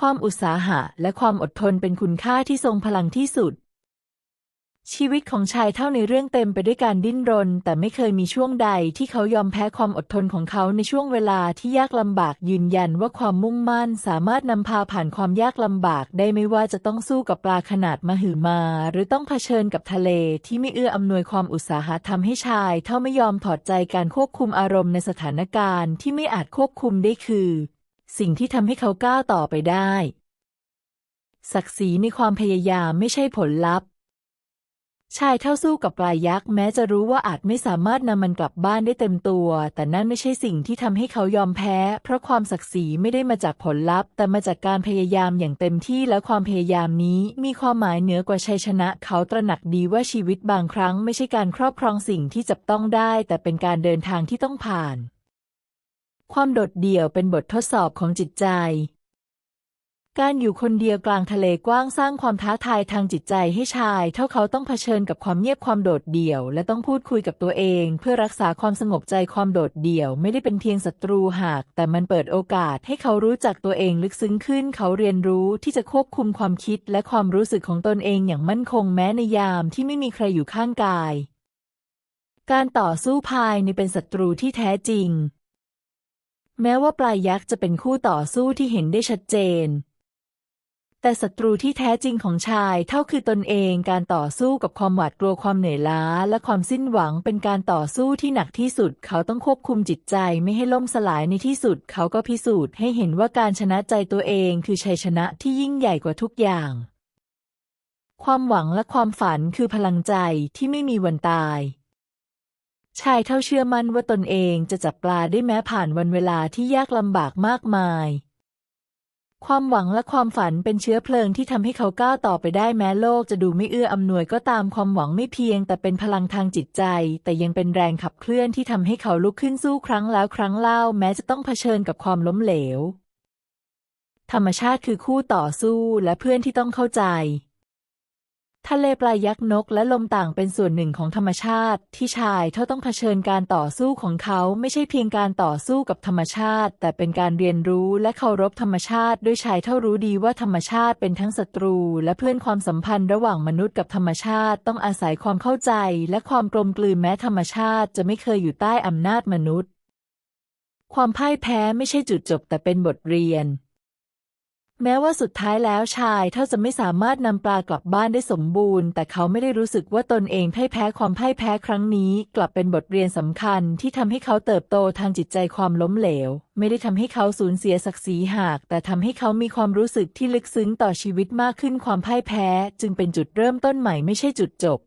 ความอุตสาหะและความอดทนเป็นคุณค่าที่ทรงพลังที่สุด ชีวิตของชายเท่าในเรื่องเต็มไปด้วยการดิ้นรน แต่ไม่เคยมีช่วงใดที่เขายอมแพ้ความอดทนของเขาในช่วงเวลาที่ยากลำบากยืนยันว่าความมุ่งมั่นสามารถนำพาผ่านความยากลำบากได้ไม่ว่าจะต้องสู้กับปลาขนาดมหึมา หรือต้องเผชิญกับทะเลที่ไม่เอื้ออำนวยความอุตสาหะทำให้ชายเท่าไม่ยอมถอดใจการควบคุมอารมณ์ในสถานการณ์ที่ไม่อาจควบคุมได้คือ สิ่งที่ทำให้เขาก้าวต่อไปได้ ศักดิ์ศรีในความพยายามไม่ใช่ผลลัพธ์ ชายเท่าสู้กับปลายักษ์แม้จะรู้ว่าอาจไม่สามารถนำมันกลับบ้านได้เต็มตัว แต่นั่นไม่ใช่สิ่งที่ทำให้เขายอมแพ้ เพราะความศักดิ์ศรีไม่ได้มาจากผลลัพธ์ แต่มาจากการพยายามอย่างเต็มที่และความพยายามนี้ มีความหมายเหนือกว่าชัยชนะ เขาตระหนักดีว่าชีวิตบางครั้งไม่ใช่การครอบครองสิ่งที่จับต้องได้ แต่เป็นการเดินทางที่ต้องผ่าน ความโดดเดี่ยวเป็นบททดสอบของจิตใจ การอยู่คนเดียวกลางทะเลกว้างสร้างความท้าทายทางจิตใจให้ชาย เท่าเขาต้องเผชิญกับความเงียบความโดดเดี่ยว และต้องพูดคุยกับตัวเอง เพื่อรักษาความสงบใจความโดดเดี่ยว ไม่ได้เป็นเพียงศัตรูหาก แต่มันเปิดโอกาสให้เขารู้จักตัวเองลึกซึ้งขึ้น เขาเรียนรู้ที่จะควบคุมความคิดและความรู้สึกของตนเองอย่างมั่นคงแม้ในยามที่ไม่มีใครอยู่ข้างกาย การต่อสู้ภายในเป็นศัตรูที่แท้จริง แม้ว่าปลายยักษ์จะเป็นคู่ต่อสู้ที่เห็นได้ชัดเจน แต่ศัตรูที่แท้จริงของชายเท่าคือตนเองการต่อสู้กับความหวาดกลัวความเหนื่อยล้า และความสิ้นหวังเป็นการต่อสู้ที่หนักที่สุด เขาต้องควบคุมจิตใจไม่ให้ล่มสลายในที่สุด เขาก็พิสูจน์ให้เห็นว่าการชนะใจตัวเองคือชัยชนะที่ยิ่งใหญ่กว่าทุกอย่าง ความหวังและความฝันคือพลังใจที่ไม่มีวันตาย ชายเท่าเชื่อมั่นว่าตนเองจะจับปลาได้แม้ผ่านวันเวลาที่ยากลำบากมากมาย ความหวังและความฝันเป็นเชื้อเพลิงที่ทำให้เขาก้าวต่อไปได้แม้โลกจะดูไม่เอื้ออำนวยก็ตามความหวังไม่เพียง แต่เป็นพลังทางจิตใจ แต่ยังเป็นแรงขับเคลื่อนที่ทำให้เขาลุกขึ้นสู้ครั้งแล้วครั้งเล่าแม้จะต้องเผชิญกับความล้มเหลว ธรรมชาติคือคู่ต่อสู้และเพื่อนที่ต้องเข้าใจ ทะเลปลายักษ์นกและลมต่างเป็นส่วนหนึ่งของธรรมชาติ ที่ชายเท่าต้องเผชิญการต่อสู้ของเขาไม่ใช่เพียงการต่อสู้กับธรรมชาติ แต่เป็นการเรียนรู้และเคารพธรรมชาติด้วยชายเท่ารู้ดีว่าธรรมชาติเป็นทั้งศัตรู และเพื่อนความสัมพันธ์ระหว่างมนุษย์กับธรรมชาติ ต้องอาศัยความเข้าใจ และความกลมกลืนแม้ธรรมชาติจะไม่เคยอยู่ใต้อำนาจมนุษย์ ความพ่ายแพ้ไม่ใช่จุดจบแต่เป็นบทเรียน แม้ว่าสุดท้ายแล้วชายเท่าจะไม่สามารถนำปลากลับบ้านได้สมบูรณ์ แต่เขาไม่ได้รู้สึกว่าตนเองพ่ายแพ้ความพ่ายแพ้ครั้งนี้ กลับเป็นบทเรียนสำคัญที่ทำให้เขาเติบโตทางจิตใจความล้มเหลว ไม่ได้ทำให้เขาสูญเสียศักดิ์ศรีหาก แต่ทำให้เขามีความรู้สึกที่ลึกซึ้งต่อชีวิตมากขึ้นความพ่ายแพ้ จึงเป็นจุดเริ่มต้นใหม่ไม่ใช่จุดจบ